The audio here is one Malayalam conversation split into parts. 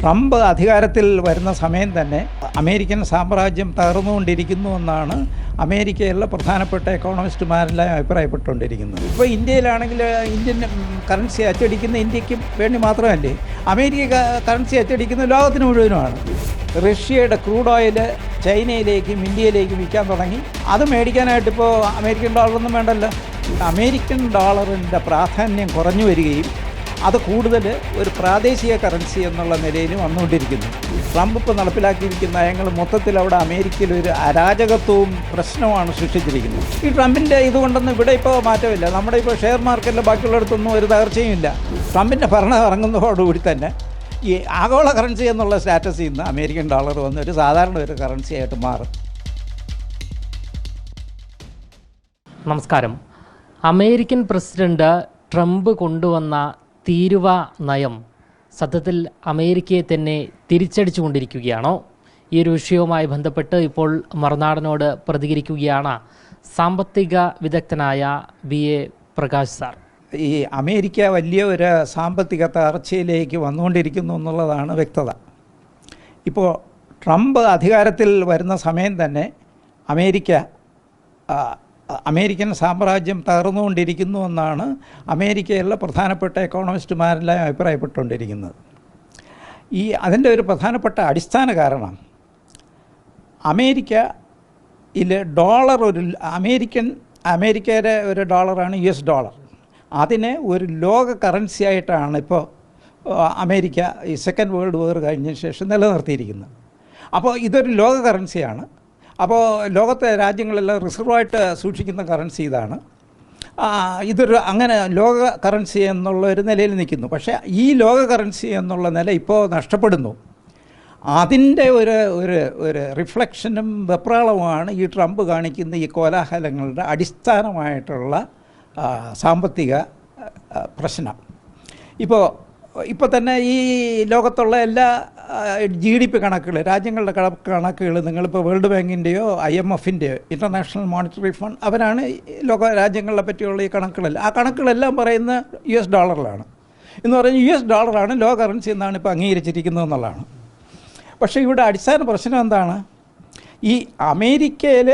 ട്രംപ് അധികാരത്തിൽ വരുന്ന സമയം തന്നെ അമേരിക്കൻ സാമ്രാജ്യം തകർന്നുകൊണ്ടിരിക്കുന്നു എന്നാണ് അമേരിക്കയിലുള്ള പ്രധാനപ്പെട്ട എക്കോണമിസ്റ്റുമാരെല്ലാം അഭിപ്രായപ്പെട്ടുകൊണ്ടിരിക്കുന്നത്. ഇപ്പോൾ ഇന്ത്യയിലാണെങ്കിൽ ഇന്ത്യൻ കറൻസി അച്ചടിക്കുന്ന ഇന്ത്യയ്ക്ക് വേണ്ടി മാത്രമല്ലേ? അമേരിക്ക കറൻസി അച്ചടിക്കുന്ന ലോകത്തിന് മുഴുവനുമാണ്. റഷ്യയുടെ ക്രൂഡ് ഓയിൽ ചൈനയിലേക്കും ഇന്ത്യയിലേക്കും വിൽക്കാൻ തുടങ്ങി. അത് മേടിക്കാനായിട്ട് ഇപ്പോൾ അമേരിക്കൻ ഡോളറൊന്നും വേണ്ടല്ലോ. അമേരിക്കൻ ഡോളറിന്റെ പ്രാധാന്യം കുറഞ്ഞു വരികയും അത് കൂടുതൽ ഒരു പ്രാദേശിക കറൻസി എന്നുള്ള നിലയിൽ വന്നുകൊണ്ടിരിക്കുന്നു. ട്രംപ് ഇപ്പോൾ നടപ്പിലാക്കിയിരിക്കുന്ന നയങ്ങൾ മൊത്തത്തിൽ അവിടെ അമേരിക്കയിൽ ഒരു അരാജകത്വവും പ്രശ്നമാണ് സൃഷ്ടിച്ചിരിക്കുന്നത്. ഈ ട്രംപിന്റെ ഇതുകൊണ്ടൊന്നും ഇവിടെ ഇപ്പോൾ മാറ്റമില്ല. നമ്മുടെ ഇപ്പോൾ ഷെയർ മാർക്കറ്റിൽ ബാക്കിയുള്ളിടത്തൊന്നും ഒരു തകർച്ചയും ഇല്ല. ട്രംപിന്റെ ഭരണം ഇറങ്ങുന്നതോടുകൂടി തന്നെ ഈ ആഗോള കറൻസി എന്നുള്ള സ്റ്റാറ്റസിൽ നിന്ന് അമേരിക്കൻ ഡോളർ വന്ന് ഒരു സാധാരണ ഒരു കറൻസി ആയിട്ട് മാറും. നമസ്കാരം. അമേരിക്കൻ പ്രസിഡന്റ് ട്രംപ് കൊണ്ടുവന്ന തീരുവ നയം. സത്യത്തിൽ അമേരിക്കയെ തന്നെ തിരിച്ചടിച്ചുകൊണ്ടിരിക്കുകയാണോ? ഈ ഒരു വിഷയവുമായി ബന്ധപ്പെട്ട് ഇപ്പോൾ മറുനാടനോട് പ്രതികരിക്കുകയാണ് സാമ്പത്തിക വിദഗ്ധനായ ബി എ. പ്രകാശ് സാർ. ഈ അമേരിക്ക വലിയ ഒരു സാമ്പത്തിക തകർച്ചയിലേക്ക് വന്നുകൊണ്ടിരിക്കുന്നു എന്നുള്ളതാണ് വ്യക്തത. ഇപ്പോൾ ട്രംപ് അധികാരത്തിൽ വരുന്ന സമയം തന്നെ അമേരിക്ക അമേരിക്കൻ സാമ്രാജ്യം തകർന്നുകൊണ്ടിരിക്കുന്നു എന്നാണ് അമേരിക്കയിലുള്ള പ്രധാനപ്പെട്ട എക്കോണമിസ്റ്റുമാരെല്ലാം അഭിപ്രായപ്പെട്ടുകൊണ്ടിരിക്കുന്നത്. ഈ അതിന്റെ ഒരു പ്രധാനപ്പെട്ട അടിസ്ഥാന കാരണം അമേരിക്കയിൽ ഡോളർ ഒരു അമേരിക്കൻ അമേരിക്കയുടെ ഒരു ഡോളറാണ് യു എസ് ഡോളർ. അതിനെ ഒരു ലോക കറൻസി ആയിട്ടാണ് ഇപ്പോൾ അമേരിക്ക ഈ സെക്കൻഡ് വേൾഡ് വാർ കഴിഞ്ഞ ശേഷം നിലനിർത്തിയിരിക്കുന്നത്. അപ്പോൾ ഇതൊരു ലോക കറൻസിയാണ്. അപ്പോൾ ലോകത്തെ രാജ്യങ്ങളെല്ലാം റിസർവായിട്ട് സൂക്ഷിക്കുന്ന കറൻസി ഇതാണ്. ഇതൊരു അങ്ങനെ ലോക കറൻസി എന്നുള്ള ഒരു നിലയിൽ നിൽക്കുന്നു. പക്ഷേ ഈ ലോക കറൻസി എന്നുള്ള നില ഇപ്പോൾ നഷ്ടപ്പെടുന്നു. അതിന്റെ ഒരു ഒരു ഒരു റിഫ്ലക്ഷനും വെപ്രാളവുമാണ് ഈ ട്രംപ് കാണിക്കുന്ന ഈ കോലാഹലങ്ങളുടെ അടിസ്ഥാനമായിട്ടുള്ള സാമ്പത്തിക പ്രശ്നം. ഇപ്പോൾ ഇപ്പോൾ തന്നെ ഈ ലോകത്തുള്ള എല്ലാ ജി ഡി പി കണക്കുകൾ രാജ്യങ്ങളുടെ കണ കണക്കുകൾ നിങ്ങളിപ്പോൾ വേൾഡ് ബാങ്കിന്റെയോ ഐ എം എഫിന്റെയോ ഇന്റർനാഷണൽ മോണിറ്ററി ഫണ്ട് അവരാണ് ലോക രാജ്യങ്ങളെ പറ്റിയുള്ള ഈ കണക്കുകളെല്ലാം. ആ കണക്കുകളെല്ലാം പറയുന്ന യു എസ് ഡോളറിലാണ് എന്ന് പറഞ്ഞാൽ യു എസ് ഡോളറാണ് ലോ കറൻസി എന്നാണ് ഇപ്പോൾ അംഗീകരിച്ചിരിക്കുന്നത് എന്നുള്ളതാണ്. പക്ഷേ ഇവിടെ അടിസ്ഥാന പ്രശ്നം എന്താണ്? ഈ അമേരിക്കയിൽ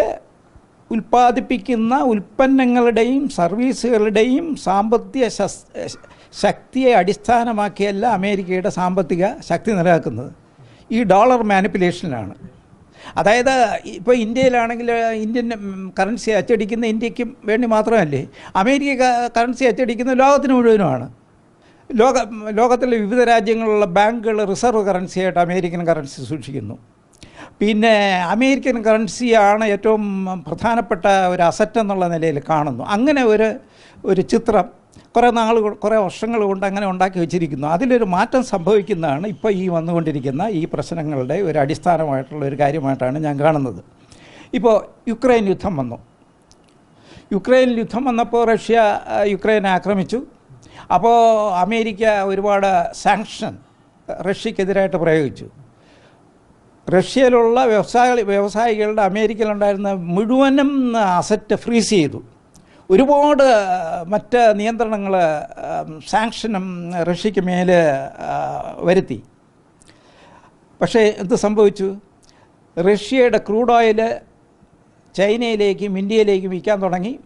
ഉൽപ്പാദിപ്പിക്കുന്ന ഉൽപ്പന്നങ്ങളുടെയും സർവീസുകളുടെയും സാമ്പത്തിക ശസ് ശക്തിയെ അടിസ്ഥാനമാക്കിയല്ല അമേരിക്കയുടെ സാമ്പത്തിക ശക്തി നിലനിൽക്കുന്നത് ഈ ഡോളർ മാനിപ്പുലേഷനിലാണ്. അതായത് ഇപ്പോൾ ഇന്ത്യയിലാണെങ്കിൽ ഇന്ത്യൻ കറൻസി അച്ചടിക്കുന്ന ഇന്ത്യക്കും വേണ്ടി മാത്രമല്ലേ അമേരിക്ക കറൻസി അച്ചടിക്കുന്ന ലോകത്തിന് മുഴുവനുമാണ്. ലോക ലോകത്തിലെ വിവിധ രാജ്യങ്ങളിലുള്ള ബാങ്കുകൾ റിസർവ് കറൻസിയായിട്ട് അമേരിക്കൻ കറൻസി സൂക്ഷിക്കുന്നു. പിന്നെ അമേരിക്കൻ കറൻസിയാണ് ഏറ്റവും പ്രധാനപ്പെട്ട ഒരു അസറ്റ് എന്നുള്ള നിലയിൽ കാണുന്നു. അങ്ങനെ ഒരു ഒരു ചിത്രം കുറേ നാൾ കുറേ വർഷങ്ങൾ കൊണ്ട് അങ്ങനെ ഉണ്ടാക്കി വെച്ചിരിക്കുന്നു. അതിലൊരു മാറ്റം സംഭവിക്കുന്നതാണ് ഇപ്പോൾ ഈ വന്നുകൊണ്ടിരിക്കുന്ന ഈ പ്രശ്നങ്ങളുടെ ഒരു അടിസ്ഥാനമായിട്ടുള്ള ഒരു കാര്യമായിട്ടാണ് ഞാൻ കാണുന്നത്. ഇപ്പോൾ യുക്രൈൻ യുദ്ധം വന്നു. യുക്രൈൻ യുദ്ധം വന്നപ്പോൾ റഷ്യ യുക്രൈനെ ആക്രമിച്ചു. അപ്പോൾ അമേരിക്ക ഒരുപാട് സാങ്ഷൻ റഷ്യക്കെതിരായിട്ട് പ്രയോഗിച്ചു. റഷ്യയിലുള്ള വ്യവസായ വ്യവസായികളുടെ അമേരിക്കയിലുണ്ടായിരുന്ന മുഴുവനും അസറ്റ് ഫ്രീസ് ചെയ്തു. ഒരുപാട് മറ്റ് നിയന്ത്രണങ്ങൾ സാങ്ഷനും റഷ്യക്ക് മേലെ വരുത്തി. പക്ഷേ എന്ത് സംഭവിച്ചു? റഷ്യയുടെ ക്രൂഡ് ഓയിൽ ചൈനയിലേക്കും ഇന്ത്യയിലേക്കും വിൽക്കാൻ തുടങ്ങി.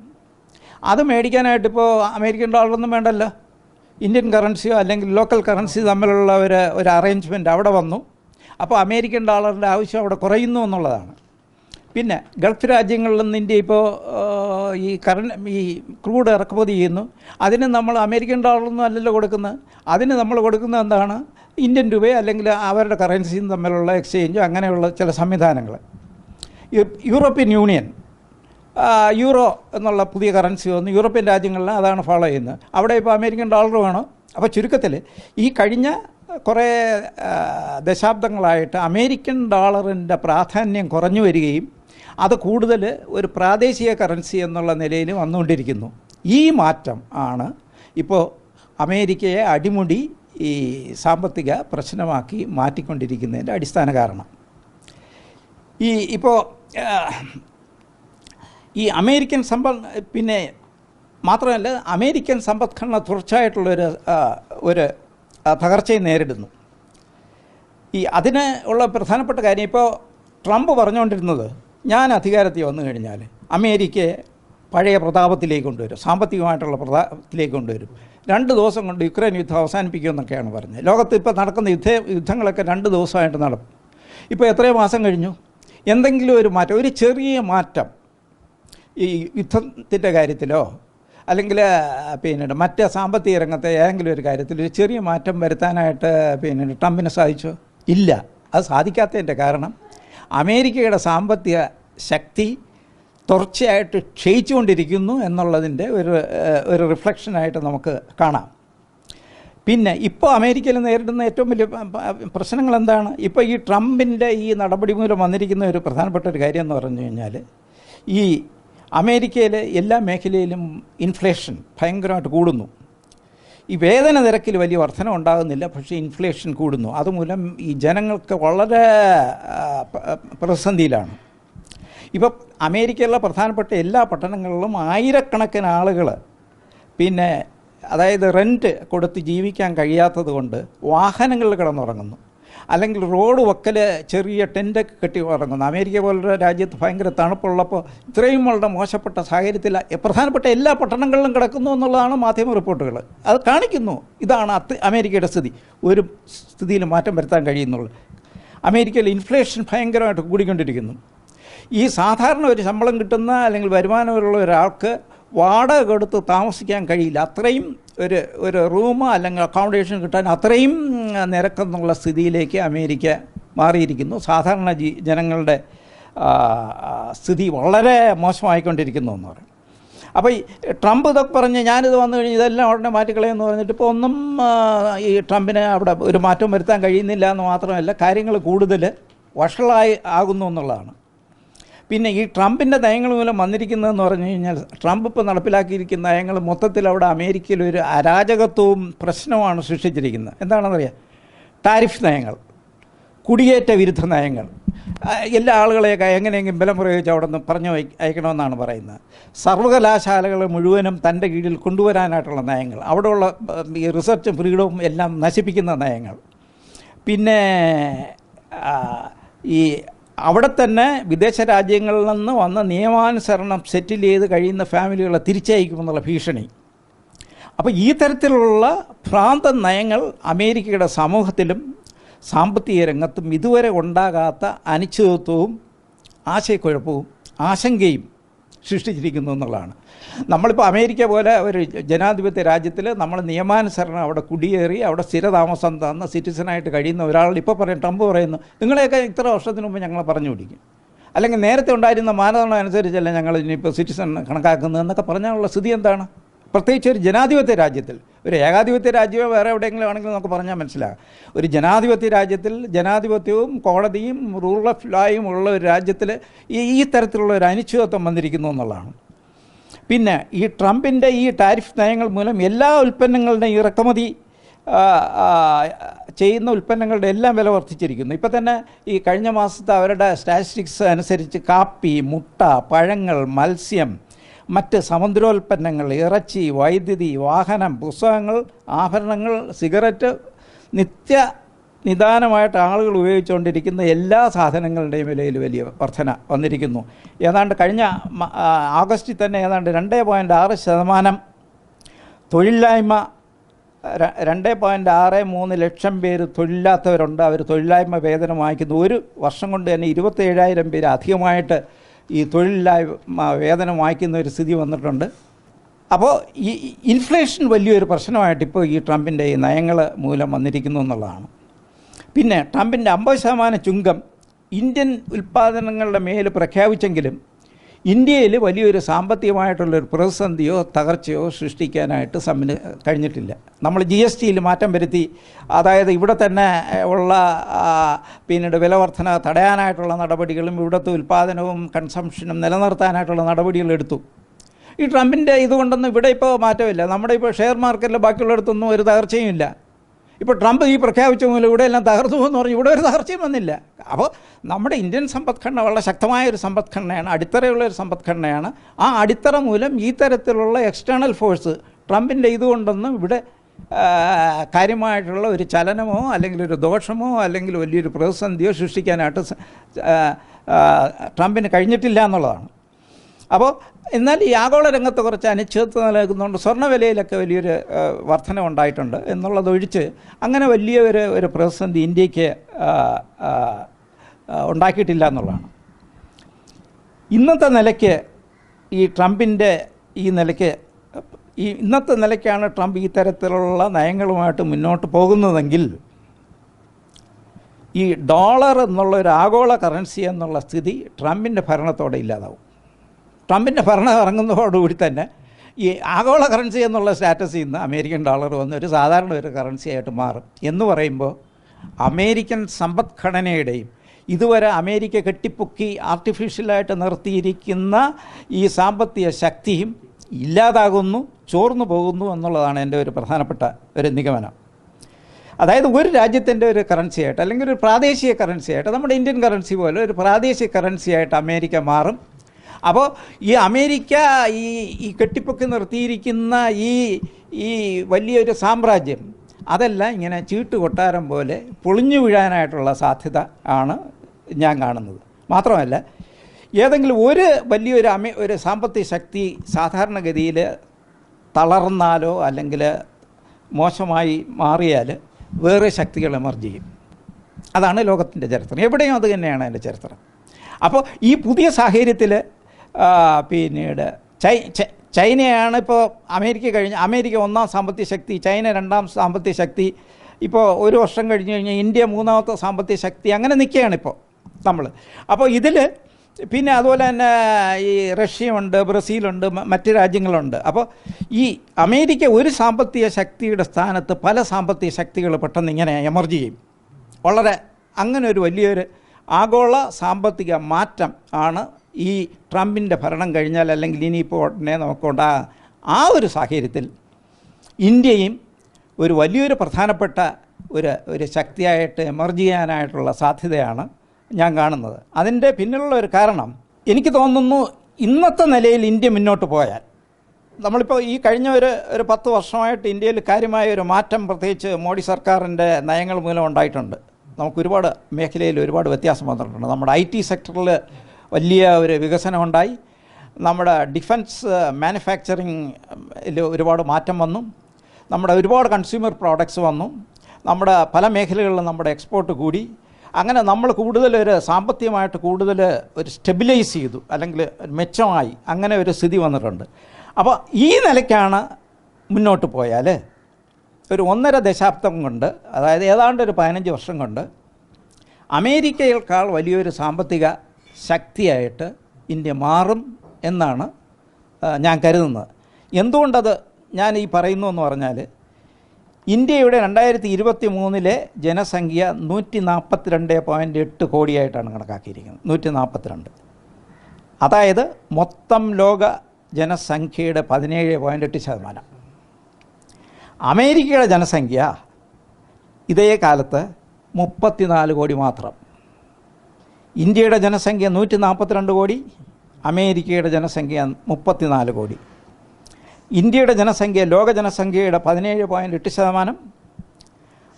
അത് മേടിക്കാനായിട്ട് ഇപ്പോൾ അമേരിക്കൻ ഡോളറൊന്നും വേണ്ടല്ലോ. ഇന്ത്യൻ കറൻസിയോ അല്ലെങ്കിൽ ലോക്കൽ കറൻസി തമ്മിലുള്ള ഒരു ഒരു അറേഞ്ച്മെന്റ് അവിടെ വന്നു. അപ്പോൾ അമേരിക്കൻ ഡോളറിന്റെ ആവശ്യം അവിടെ കുറയുന്നു എന്നുള്ളതാണ്. പിന്നെ ഗൾഫ് രാജ്യങ്ങളിൽ നിന്ന് ഇന്ത്യ ഇപ്പോൾ ഈ കറൻ ഈ ക്രൂഡ് ഇറക്കുമതി ചെയ്യുന്നു. അതിന് നമ്മൾ അമേരിക്കൻ ഡോളറൊന്നും അല്ലല്ലോ കൊടുക്കുന്നത്. അതിന് നമ്മൾ കൊടുക്കുന്നത് എന്താണ്? ഇന്ത്യൻ രൂപയോ അല്ലെങ്കിൽ അവരുടെ കറൻസിയും തമ്മിലുള്ള എക്സ്ചേഞ്ചോ അങ്ങനെയുള്ള ചില സംവിധാനങ്ങൾ. യൂറോപ്യൻ യൂണിയൻ യൂറോ എന്നുള്ള പുതിയ കറൻസി വന്നു യൂറോപ്യൻ രാജ്യങ്ങളിൽ അതാണ് ഫോളോ ചെയ്യുന്നത്. അവിടെ ഇപ്പോൾ അമേരിക്കൻ ഡോളർ വേണം. അപ്പോൾ ചുരുക്കത്തിൽ ഈ കഴിഞ്ഞ കുറേ ദശാബ്ദങ്ങളായിട്ട് അമേരിക്കൻ ഡോളറിന്റെ പ്രാധാന്യം കുറഞ്ഞു വരികയും അത് കൂടുതൽ ഒരു പ്രാദേശിക കറൻസി എന്നുള്ള നിലയിൽ വന്നുകൊണ്ടിരിക്കുന്നു. ഈ മാറ്റം ആണ് ഇപ്പോൾ അമേരിക്കയെ അടിമുടി ഈ സാമ്പത്തിക പ്രശ്നമാക്കി മാറ്റിക്കൊണ്ടിരിക്കുന്നതിന്റെ അടിസ്ഥാന കാരണം. ഈ ഇപ്പോൾ ഈ അമേരിക്കൻ സമ്പദ് പിന്നെ മാത്രമല്ല അമേരിക്കൻ സമ്പദ്ഘടന തുടർച്ചയായിട്ടുള്ളൊരു ഒരു തകർച്ചയെ നേരിടുന്നു. ഈ അതിന് ഉള്ള പ്രധാനപ്പെട്ട കാര്യം ഇപ്പോൾ ട്രംപ് പറഞ്ഞുകൊണ്ടിരുന്നത് ഞാൻ അധികാരത്തിൽ വന്നു കഴിഞ്ഞാൽ അമേരിക്കയെ പഴയ പ്രതാപത്തിലേക്ക് കൊണ്ടുവരും സാമ്പത്തികമായിട്ടുള്ള പ്രതാപത്തിലേക്ക് കൊണ്ടുവരും. രണ്ട് ദിവസം കൊണ്ട് യുക്രൈൻ യുദ്ധം അവസാനിപ്പിക്കുമെന്നൊക്കെയാണ് പറഞ്ഞത്. ലോകത്ത് ഇപ്പോൾ നടക്കുന്ന യുദ്ധ യുദ്ധങ്ങളൊക്കെ രണ്ട് ദിവസമായിട്ട് നടക്കും. ഇപ്പോൾ എത്രയോ മാസം കഴിഞ്ഞു. എന്തെങ്കിലും ഒരു മാറ്റം ഒരു ചെറിയ മാറ്റം ഈ യുദ്ധത്തിന്റെ കാര്യത്തിലോ അല്ലെങ്കിൽ പിന്നെ മറ്റ് സാമ്പത്തിക രംഗത്തെ ഏതെങ്കിലും ഒരു കാര്യത്തിൽ ഒരു ചെറിയ മാറ്റം വരുത്താനായിട്ട് പിന്നെ ട്രംപിന് സാധിച്ചോ? ഇല്ല. അത് സാധിക്കാത്തതിന്റെ കാരണം അമേരിക്കയുടെ സാമ്പത്തിക ശക്തി തുടർച്ചയായിട്ട് ക്ഷയിച്ചുകൊണ്ടിരിക്കുന്നു എന്നുള്ളതിന്റെ ഒരു ഒരു റിഫ്ലക്ഷനായിട്ട് നമുക്ക് കാണാം. പിന്നെ ഇപ്പോൾ അമേരിക്കയിൽ നേരിടുന്ന ഏറ്റവും വലിയ പ്രശ്നങ്ങൾ എന്താണ്? ഇപ്പോൾ ഈ ട്രംപിന്റെ ഈ നടപടി മൂലം വന്നിരിക്കുന്ന ഒരു പ്രധാനപ്പെട്ട ഒരു കാര്യം എന്ന് പറഞ്ഞു കഴിഞ്ഞാൽ ഈ അമേരിക്കയിലെ എല്ലാ മേഖലയിലും ഇൻഫ്ലേഷൻ ഭയങ്കരമായിട്ട് കൂടുന്നു. ഈ വേതന നിരക്കിൽ വലിയ വർധന ഉണ്ടാകുന്നില്ല പക്ഷേ ഇൻഫ്ലേഷൻ കൂടുന്നു. അതുമൂലം ഈ ജനങ്ങൾക്ക് വളരെ പ്രതിസന്ധിയിലാണ്. ഇപ്പോൾ അമേരിക്കയിലുള്ള പ്രധാനപ്പെട്ട എല്ലാ പട്ടണങ്ങളിലും ആയിരക്കണക്കിന് ആളുകൾ പിന്നെ അതായത് റെന്റ് കൊടുത്ത് ജീവിക്കാൻ കഴിയാത്തത് കൊണ്ട് വാഹനങ്ങളിൽ കിടന്നുറങ്ങുന്നു. അല്ലെങ്കിൽ റോഡ് വക്കൽ ചെറിയ ടെന്റൊക്കെ കെട്ടി ഉറങ്ങുന്നു. അമേരിക്ക പോലുള്ള രാജ്യത്ത് ഭയങ്കര തണുപ്പുള്ളപ്പോൾ ഇത്രയും വളരെ മോശപ്പെട്ട സാഹചര്യത്തിൽ പ്രധാനപ്പെട്ട എല്ലാ പട്ടണങ്ങളിലും കിടക്കുന്നു എന്നുള്ളതാണ് മാധ്യമ റിപ്പോർട്ടുകൾ. അത് കാണിക്കുന്നു. ഇതാണ് അത് അമേരിക്കയുടെ സ്ഥിതി. ഒരു സ്ഥിതിയിൽ മാറ്റം വരുത്താൻ കഴിയുന്നുള്ളൂ. അമേരിക്കയിൽ ഇൻഫ്ലേഷൻ ഭയങ്കരമായിട്ട് കൂടിക്കൊണ്ടിരിക്കുന്നു. ഈ സാധാരണ ഒരു ശമ്പളം കിട്ടുന്ന അല്ലെങ്കിൽ വരുമാനമുള്ള ഒരാൾക്ക് വാടക കൊടുത്ത് താമസിക്കാൻ കഴിയില്ല. അത്രയും ഒരു ഒരു റൂം അല്ലെങ്കിൽ അക്കോമഡേഷൻ കിട്ടാൻ അത്രയും നിരക്കെന്നുള്ള സ്ഥിതിയിലേക്ക് അമേരിക്ക മാറിയിരിക്കുന്നു. സാധാരണ ജി ജനങ്ങളുടെ സ്ഥിതി വളരെ മോശമായിക്കൊണ്ടിരിക്കുന്നു എന്ന് പറയും. അപ്പോൾ ഈ ട്രംപ് ഇതൊക്കെ പറഞ്ഞ് ഞാനിത് വന്നു കഴിഞ്ഞ് ഇതെല്ലാം ഉടനെ മാറ്റിക്കളയെന്ന് പറഞ്ഞിട്ട് ഇപ്പോൾ ഒന്നും ഈ ട്രംപിന് അവിടെ ഒരു മാറ്റം വരുത്താൻ കഴിയുന്നില്ല എന്ന് മാത്രമല്ല കാര്യങ്ങൾ കൂടുതൽ വഷളായി ആകുന്നു എന്നുള്ളതാണ്. പിന്നെ ഈ ട്രംപിന്റെ നയങ്ങൾ മൂലം വന്നിരിക്കുന്നതെന്ന് പറഞ്ഞു കഴിഞ്ഞാൽ ട്രംപ് ഇപ്പോൾ നടപ്പിലാക്കിയിരിക്കുന്ന നയങ്ങൾ മൊത്തത്തിൽ അവിടെ അമേരിക്കയിൽ ഒരു അരാജകത്വവും പ്രശ്നവുമാണ് സൃഷ്ടിച്ചിരിക്കുന്നത്. എന്താണെന്നറിയാം? ടാരിഫ് നയങ്ങൾ കുടിയേറ്റ വിരുദ്ധ നയങ്ങൾ. എല്ലാ ആളുകളെയൊക്കെ എങ്ങനെയെങ്കിലും ബലം പ്രയോഗിച്ച് അവിടെ നിന്ന് പറഞ്ഞു അയ- അയക്കണമെന്നാണ് പറയുന്നത്. സർവകലാശാലകൾ മുഴുവനും തന്റെ കീഴിൽ കൊണ്ടുവരാനായിട്ടുള്ള നയങ്ങൾ. അവിടെയുള്ള ഈ റിസർച്ചും ഫ്രീഡവും എല്ലാം നശിപ്പിക്കുന്ന നയങ്ങൾ. പിന്നെ ഈ അവിടെ തന്നെ വിദേശ രാജ്യങ്ങളിൽ നിന്ന് വന്ന നിയമാനുസരണം സെറ്റിൽ ചെയ്ത് കഴിയുന്ന ഫാമിലികളെ തിരിച്ചയക്കുമെന്നുള്ള ഭീഷണി. അപ്പോൾ ഈ തരത്തിലുള്ള ഭ്രാന്ത നയങ്ങൾ അമേരിക്കയുടെ സമൂഹത്തിലും സാമ്പത്തിക രംഗത്തും ഇതുവരെ ഉണ്ടാകാത്ത അനിശ്ചിതത്വവും ആശയക്കുഴപ്പവും ആശങ്കയും സൃഷ്ടിച്ചിരിക്കുന്നു എന്നുള്ളതാണ്. നമ്മളിപ്പോൾ അമേരിക്ക പോലെ ഒരു ജനാധിപത്യ രാജ്യത്തിൽ നമ്മൾ നിയമാനുസരണം അവിടെ കുടിയേറി അവിടെ സ്ഥിരതാമസം തന്ന സിറ്റിസനായിട്ട് കഴിയുന്ന ഒരാൾ ഇപ്പോൾ പറയും ട്രംപ് പറയുന്നു നിങ്ങളെയൊക്കെ ഇത്ര വർഷത്തിന് മുമ്പ് ഞങ്ങളെ പറഞ്ഞു പിടിക്കും. അല്ലെങ്കിൽ നേരത്തെ ഉണ്ടായിരുന്ന മാനദണ്ഡം അനുസരിച്ചല്ല ഞങ്ങൾ ഇനിയിപ്പോൾ സിറ്റിസൺ കണക്കാക്കുന്നതെന്നൊക്കെ പറഞ്ഞാലുള്ള സ്ഥിതി എന്താണ്? പ്രത്യേകിച്ച് ഒരു ജനാധിപത്യ രാജ്യത്തിൽ ഒരു ഏകാധിപത്യ രാജ്യമോ വേറെ എവിടെയെങ്കിലും ആണെങ്കിലും നമുക്ക് പറഞ്ഞാൽ മനസ്സിലാകാം ഒരു ജനാധിപത്യ രാജ്യത്തിൽ ജനാധിപത്യവും കോടതിയും റൂൾ ഓഫ് ലോയും ഉള്ള ഒരു രാജ്യത്തിൽ ഈ തരത്തിലുള്ള ഒരു അനിശ്ചിതത്വം വന്നിരിക്കുന്നു എന്നുള്ളതാണ്. പിന്നെ ഈ ട്രംപിന്റെ ഈ ടാരിഫ് നയങ്ങൾ മൂലം എല്ലാ ഉൽപ്പന്നങ്ങളുടെയും ഇറക്കുമതി ചെയ്യുന്ന ഉൽപ്പന്നങ്ങളുടെ എല്ലാം വില വർദ്ധിച്ചിരിക്കുന്നു. ഇപ്പം തന്നെ ഈ കഴിഞ്ഞ മാസത്തെ അവരുടെ സ്റ്റാറ്റിസ്റ്റിക്സ് അനുസരിച്ച് കാപ്പി മുട്ട പഴങ്ങൾ മത്സ്യം മറ്റ് സമുദ്രോൽപ്പന്നങ്ങൾ ഇറച്ചി വൈദ്യുതി വാഹനം പുസ്തകങ്ങൾ ആഭരണങ്ങൾ സിഗരറ്റ് നിത്യ നിദാനമായിട്ട് ആളുകൾ ഉപയോഗിച്ചുകൊണ്ടിരിക്കുന്ന എല്ലാ സാധനങ്ങളുടെയും വിലയിൽ വലിയ വർധന വന്നിരിക്കുന്നു. ഏതാണ്ട് കഴിഞ്ഞ ആഗസ്റ്റിൽ തന്നെ ഏതാണ്ട് രണ്ട് പോയിന്റ് ആറ് ശതമാനം തൊഴിലില്ലായ്മ രണ്ട് പോയിന്റ് ആറ് മൂന്ന് ലക്ഷം പേര് തൊഴിലില്ലാത്തവരുണ്ട്. അവർ തൊഴിലില്ലായ്മ വേതനം വാങ്ങിക്കുന്നു. ഒരു വർഷം കൊണ്ട് തന്നെ ഇരുപത്തേഴായിരം പേര് അധികമായിട്ട് ഈ തൊഴിലില്ലായ്മ വേതനം വാങ്ങിക്കുന്ന ഒരു സ്ഥിതി വന്നിട്ടുണ്ട്. അപ്പോൾ ഈ ഇൻഫ്ലേഷൻ വലിയൊരു പ്രശ്നമായിട്ട് ഇപ്പോൾ ഈ ട്രംപിന്റെ ഈ നയങ്ങൾ മൂലം വന്നിരിക്കുന്നു എന്നുള്ളതാണ്. പിന്നെ ട്രംപിന്റെ അമ്പത് ശതമാനം ചുങ്കം ഇന്ത്യൻ ഉൽപ്പാദനങ്ങളുടെ മേൽ പ്രഖ്യാപിച്ചെങ്കിലും ഇന്ത്യയിൽ വലിയൊരു സാമ്പത്തികമായിട്ടുള്ളൊരു പ്രതിസന്ധിയോ തകർച്ചയോ സൃഷ്ടിക്കാനായിട്ട് സമ്മിന് കഴിഞ്ഞിട്ടില്ല. നമ്മൾ ജി എസ് ടിയിൽ മാറ്റം വരുത്തി അതായത് ഇവിടെ തന്നെ ഉള്ള പിന്നീട് വിലവർധന തടയാനായിട്ടുള്ള നടപടികളും ഇവിടുത്തെ ഉൽപ്പാദനവും കൺസംഷനും നിലനിർത്താനായിട്ടുള്ള നടപടികളും എടുത്തു. ഈ ട്രംപിന്റെ ഇതുകൊണ്ടൊന്നും ഇവിടെ ഇപ്പോൾ മാറ്റമില്ല. നമ്മുടെ ഇപ്പോൾ ഷെയർ മാർക്കറ്റിൽ ബാക്കിയുള്ളിടത്തൊന്നും ഒരു തകർച്ചയും ഇല്ല. ഇപ്പോൾ ട്രംപ് ഈ പ്രഖ്യാപിച്ച മൂലം എല്ലാം തകർന്നു എന്ന് പറഞ്ഞ് ഇവിടെ ഒരു തകർച്ചയും വന്നില്ല. അപ്പോൾ നമ്മുടെ ഇന്ത്യൻ സമ്പദ്ഘടന വളരെ ശക്തമായ ഒരു സമ്പദ്ഘടനയാണ് അടിത്തറയുള്ള ഒരു സമ്പദ്ഘടനയാണ്. ആ അടിത്തറ മൂലം ഈ തരത്തിലുള്ള എക്സ്റ്റേണൽ ഫോഴ്സ് ട്രംപിന്റെ ഇതുകൊണ്ടൊന്നും ഇവിടെ കാര്യമായിട്ടുള്ള ഒരു ചലനമോ അല്ലെങ്കിൽ ഒരു ദോഷമോ അല്ലെങ്കിൽ വലിയൊരു പ്രതിസന്ധിയോ സൃഷ്ടിക്കാനായിട്ട് ട്രംപിന് കഴിഞ്ഞിട്ടില്ല എന്നുള്ളതാണ്. അപ്പോൾ എന്നാൽ ഈ ആഗോള രംഗത്ത് കുറച്ച് അനിശ്ചിതത്വം നിലനിൽക്കുന്നുണ്ട്. സ്വർണവിലയിലൊക്കെ വലിയൊരു വർധന ഉണ്ടായിട്ടുണ്ട് എന്നുള്ളതൊഴിച്ച് അങ്ങനെ വലിയ ഒരു ഒരു പ്രതിസന്ധി ഇന്ത്യയ്ക്ക് ഉണ്ടാക്കിയിട്ടില്ല എന്നുള്ളതാണ്. ഇന്നത്തെ നിലയ്ക്ക് ഈ ട്രംപിന്റെ ഈ നിലയ്ക്ക് ഈ ഇന്നത്തെ നിലയ്ക്കാണ് ട്രംപ് ഈ തരത്തിലുള്ള നയങ്ങളുമായിട്ട് മുന്നോട്ട് പോകുന്നതെങ്കിൽ ഈ ഡോളർ എന്നുള്ള ഒരു ആഗോള കറൻസി എന്നുള്ള സ്ഥിതി ട്രംപിന്റെ ഭരണത്തോടെ ഇല്ലാതാവും. ട്രംപിന്റെ ഭരണം ഇറങ്ങുന്നതോടുകൂടി തന്നെ ഈ ആഗോള കറൻസി എന്നുള്ള സ്റ്റാറ്റസിൽ നിന്ന് അമേരിക്കൻ ഡോളർ വന്ന് ഒരു സാധാരണ ഒരു കറൻസിയായിട്ട് മാറും. എന്ന് പറയുമ്പോൾ അമേരിക്കൻ സമ്പദ്ഘടനയുടെയും ഇതുവരെ അമേരിക്ക കെട്ടിപ്പൊക്കി ആർട്ടിഫിഷ്യലായിട്ട് നിർത്തിയിരിക്കുന്ന ഈ സാമ്പത്തിക ശക്തിയും ഇല്ലാതാകുന്നു ചോർന്നു പോകുന്നു എന്നുള്ളതാണ് എന്റെ ഒരു പ്രധാനപ്പെട്ട ഒരു നിഗമനം. അതായത് ഒരു രാജ്യത്തിന്റെ ഒരു കറൻസിയായിട്ട് അല്ലെങ്കിൽ ഒരു പ്രാദേശിക കറൻസിയായിട്ട് നമ്മുടെ ഇന്ത്യൻ കറൻസി പോലെ ഒരു പ്രാദേശിക കറൻസിയായിട്ട് അമേരിക്ക മാറും. അപ്പോൾ ഈ അമേരിക്ക ഈ ഈ കെട്ടിപ്പൊക്കി നിർത്തിയിരിക്കുന്ന ഈ ഈ വലിയൊരു സാമ്രാജ്യം അതെല്ലാം ഇങ്ങനെ ചീട്ട് കൊട്ടാരം പോലെ പൊളിഞ്ഞു വീഴാനായിട്ടുള്ള സാധ്യത ആണ് ഞാൻ കാണുന്നത്. മാത്രമല്ല ഏതെങ്കിലും ഒരു വലിയൊരു അമേ ഒരു സാമ്പത്തിക ശക്തി സാധാരണഗതിയിൽ തളർന്നാലോ അല്ലെങ്കിൽ മോശമായി മാറിയാൽ വേറെ ശക്തികൾ എമർജ് ചെയ്യും. അതാണ് ലോകത്തിന്റെ ചരിത്രം. എവിടെയും അത് തന്നെയാണ് അതിന്റെ ചരിത്രം. അപ്പോൾ ഈ പുതിയ സാഹചര്യത്തിൽ പിന്നീട്. ചൈ ചൈനയാണ് ഇപ്പോൾ അമേരിക്ക കഴിഞ്ഞ് അമേരിക്ക ഒന്നാം സാമ്പത്തിക ശക്തി ചൈന രണ്ടാം സാമ്പത്തിക ശക്തി ഇപ്പോൾ ഒരു വർഷം കഴിഞ്ഞ് കഴിഞ്ഞാൽ ഇന്ത്യ മൂന്നാമത്തെ സാമ്പത്തിക ശക്തി അങ്ങനെ നിൽക്കുകയാണ് ഇപ്പോൾ നമ്മൾ അപ്പോൾ ഇതിൽ പിന്നെ അതുപോലെ തന്നെ ഈ റഷ്യയുണ്ട് ബ്രസീലുണ്ട് മറ്റ് രാജ്യങ്ങളുണ്ട്. അപ്പോൾ ഈ അമേരിക്ക ഒരു സാമ്പത്തിക ശക്തിയുടെ സ്ഥാനത്ത് പല സാമ്പത്തിക ശക്തികൾ പെട്ടെന്ന് ഇങ്ങനെ എമർജ് ചെയ്യും. വളരെ അങ്ങനെ ഒരു വലിയൊരു ആഗോള സാമ്പത്തിക മാറ്റം ആണ് ഈ ട്രംപിന്റെ ഭരണം കഴിഞ്ഞാൽ അല്ലെങ്കിൽ ഇനിയിപ്പോൾ ഉടനെ നമുക്കുണ്ടാ ആ ഒരു സാഹചര്യത്തിൽ ഇന്ത്യയും ഒരു വലിയൊരു പ്രധാനപ്പെട്ട ഒരു ഒരു ശക്തിയായിട്ട് എമർജ് ചെയ്യാനായിട്ടുള്ള സാധ്യതയാണ് ഞാൻ കാണുന്നത്. അതിന്റെ പിന്നിലുള്ള ഒരു കാരണം എനിക്ക് തോന്നുന്നു ഇന്നത്തെ നിലയിൽ ഇന്ത്യ മുന്നോട്ട് പോയാൽ നമ്മളിപ്പോൾ ഈ കഴിഞ്ഞ ഒരു ഒരു പത്ത് വർഷമായിട്ട് ഇന്ത്യയിൽ കാര്യമായ ഒരു മാറ്റം പ്രത്യേകിച്ച് മോഡി സർക്കാരിന്റെ നയങ്ങൾ മൂലം ഉണ്ടായിട്ടുണ്ട്. നമുക്ക് ഒരുപാട് മേഖലയിൽ ഒരുപാട് വ്യത്യാസം വന്നിട്ടുണ്ട്. നമ്മുടെ ഐ ടി സെക്ടറിൽ വലിയ ഒരു വികസനമുണ്ടായി. നമ്മുടെ ഡിഫൻസ് മാനുഫാക്ചറിങ്ങിൽ ഒരുപാട് മാറ്റം വന്നു. നമ്മുടെ ഒരുപാട് കൺസ്യൂമർ പ്രോഡക്ട്സ് വന്നു. നമ്മുടെ പല മേഖലകളിലും നമ്മുടെ എക്സ്പോർട്ട് കൂടി. അങ്ങനെ നമ്മൾ കൂടുതൽ ഒരു സാമ്പത്തികമായിട്ട് കൂടുതൽ ഒരു സ്റ്റെബിലൈസ് ചെയ്തു. അല്ലെങ്കിൽ മെച്ചമായി അങ്ങനെ ഒരു സ്ഥിതി വന്നിട്ടുണ്ട്. അപ്പോൾ ഈ നിലയ്ക്കാണ് മുന്നോട്ട് പോയാൽ ഒരു ഒന്നര ദശാബ്ദം കൊണ്ട് അതായത് ഏതാണ്ട് ഒരു പതിനഞ്ച് വർഷം കൊണ്ട് അമേരിക്കയേക്കാൾ വലിയൊരു സാമ്പത്തിക ശക്തിയായിട്ട് ഇന്ത്യ മാറും എന്നാണ് ഞാൻ കരുതുന്നത്. എന്തുകൊണ്ടത് ഞാൻ ഈ പറയുന്നു എന്ന് പറഞ്ഞാൽ ഇന്ത്യയുടെ രണ്ടായിരത്തി ഇരുപത്തി മൂന്നിലെ ജനസംഖ്യ നൂറ്റി നാൽപ്പത്തിരണ്ട് പോയിന്റ് എട്ട് കോടിയായിട്ടാണ് കണക്കാക്കിയിരിക്കുന്നത്. നൂറ്റി നാൽപ്പത്തിരണ്ട് അതായത് മൊത്തം ലോക ജനസംഖ്യയുടെ പതിനേഴ് പോയിന്റ് എട്ട് ശതമാനം. അമേരിക്കയുടെ ജനസംഖ്യ ഇതേ കാലത്ത് മുപ്പത്തിനാല് കോടി മാത്രം. ഇന്ത്യയുടെ ജനസംഖ്യ നൂറ്റി നാൽപ്പത്തിരണ്ട് കോടി അമേരിക്കയുടെ ജനസംഖ്യ മുപ്പത്തിനാല് കോടി. ഇന്ത്യയുടെ ജനസംഖ്യ ലോക ജനസംഖ്യയുടെ പതിനേഴ് പോയിന്റ് എട്ട് ശതമാനം.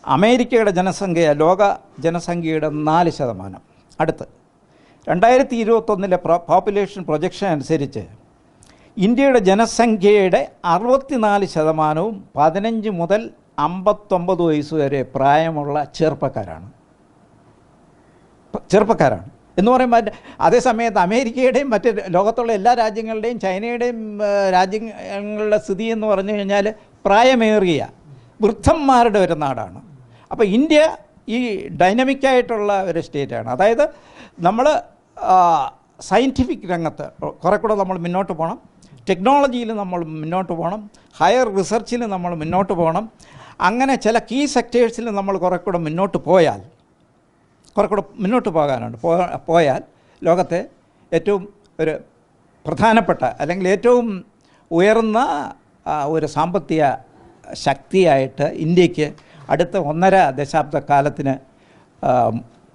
അമേരിക്കയുടെ ജനസംഖ്യ ലോക ജനസംഖ്യയുടെ നാല് ശതമാനം. അടുത്ത് രണ്ടായിരത്തി ഇരുപത്തൊന്നിലെ പോപ്പുലേഷൻ പ്രൊജക്ഷൻ അനുസരിച്ച് ഇന്ത്യയുടെ ജനസംഖ്യയുടെ അറുപത്തിനാല് ശതമാനവും പതിനഞ്ച് മുതൽ അമ്പത്തൊമ്പത് വയസ്സ് വരെ പ്രായമുള്ള ചെറുപ്പക്കാരാണ്. ചെറുപ്പക്കാരാണ്. എന്ന് പറയുമ്പോൾ അതേസമയത്ത് അതേ സമയത്ത് അമേരിക്കയുടെയും മറ്റ് ലോകത്തുള്ള എല്ലാ രാജ്യങ്ങളുടെയും ചൈനയുടെയും രാജ്യങ്ങളുടെ സ്ഥിതി എന്ന് പറഞ്ഞു കഴിഞ്ഞാൽ പ്രായമേറിയ വൃദ്ധന്മാരുടെ ഒരു നാടാണ്. അപ്പോൾ ഇന്ത്യ ഈ ഡൈനമിക്കായിട്ടുള്ള ഒരു സ്റ്റേറ്റാണ് അതായത് നമ്മൾ സയന്റിഫിക് രംഗത്ത് കുറെ കൂടെ നമ്മൾ മുന്നോട്ട് പോകണം ടെക്നോളജിയിൽ നമ്മൾ മുന്നോട്ട് പോകണം ഹയർ റിസർച്ചിൽ നമ്മൾ മുന്നോട്ട് പോകണം അങ്ങനെ ചില കീ സെക്ടേഴ്സിൽ നമ്മൾ കുറെ കൂടെ മുന്നോട്ട് പോയാൽ കുറെ കൂടെ മുന്നോട്ട് പോകാനുണ്ട്. പോയാൽ ലോകത്തെ ഏറ്റവും ഒരു പ്രധാനപ്പെട്ട അല്ലെങ്കിൽ ഏറ്റവും ഉയർന്ന ഒരു സാമ്പത്തിക ശക്തിയായിട്ട് ഇന്ത്യയ്ക്ക് അടുത്ത ഒന്നര ദശാബ്ദ കാലത്തിന്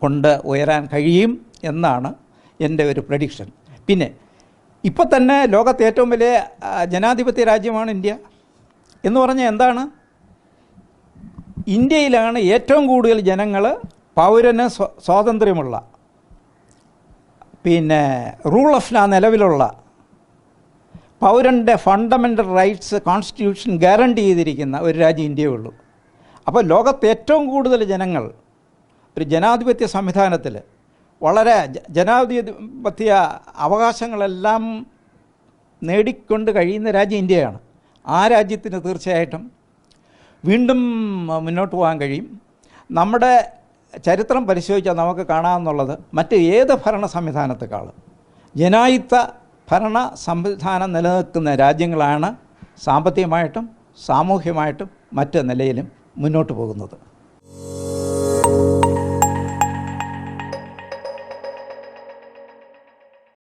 കൊണ്ട് ഉയരാൻ കഴിയും എന്നാണ് എന്റെ ഒരു പ്രഡിക്ഷൻ. പിന്നെ ഇപ്പോൾ തന്നെ ലോകത്തെ ഏറ്റവും വലിയ ജനാധിപത്യ രാജ്യമാണ് ഇന്ത്യ. എന്ന് പറഞ്ഞാൽ എന്താണ്? ഇന്ത്യയിലാണ് ഏറ്റവും കൂടുതൽ ജനങ്ങൾ പൗരന് സ്വ- സ്വാതന്ത്ര്യമുള്ള പിന്നെ റൂൾ ഓഫ് ലാ നിലവിലുള്ള പൗരന്റെ ഫണ്ടമെന്റൽ റൈറ്റ്സ് കോൺസ്റ്റിറ്റ്യൂഷൻ ഗ്യാരണ്ടി ചെയ്തിരിക്കുന്ന ഒരു രാജ്യം ഇന്ത്യയേ ഉള്ളൂ. അപ്പോൾ ലോകത്ത് ഏറ്റവും കൂടുതൽ ജനങ്ങൾ ഒരു ജനാധിപത്യ സംവിധാനത്തിൽ വളരെ ജനാധിപത്യ അവകാശങ്ങളെല്ലാം നേടിക്കൊണ്ട് കഴിയുന്ന രാജ്യം ഇന്ത്യയാണ്. ആ രാജ്യത്തിന് തീർച്ചയായിട്ടും വീണ്ടും മുന്നോട്ട് പോകാൻ കഴിയും. നമ്മുടെ ചരിത്രം പരിശോധിച്ചാൽ നമുക്ക് കാണാമെന്നുള്ളത് മറ്റ് ഏത് ഭരണ സംവിധാനത്തെക്കാളും. ജനായുത്ത ഭരണ സംവിധാനം നിലനിൽക്കുന്ന രാജ്യങ്ങളാണ് സാമ്പത്തികമായിട്ടും സാമൂഹ്യമായിട്ടും മറ്റ് നിലയിലും മുന്നോട്ട് പോകുന്നത്.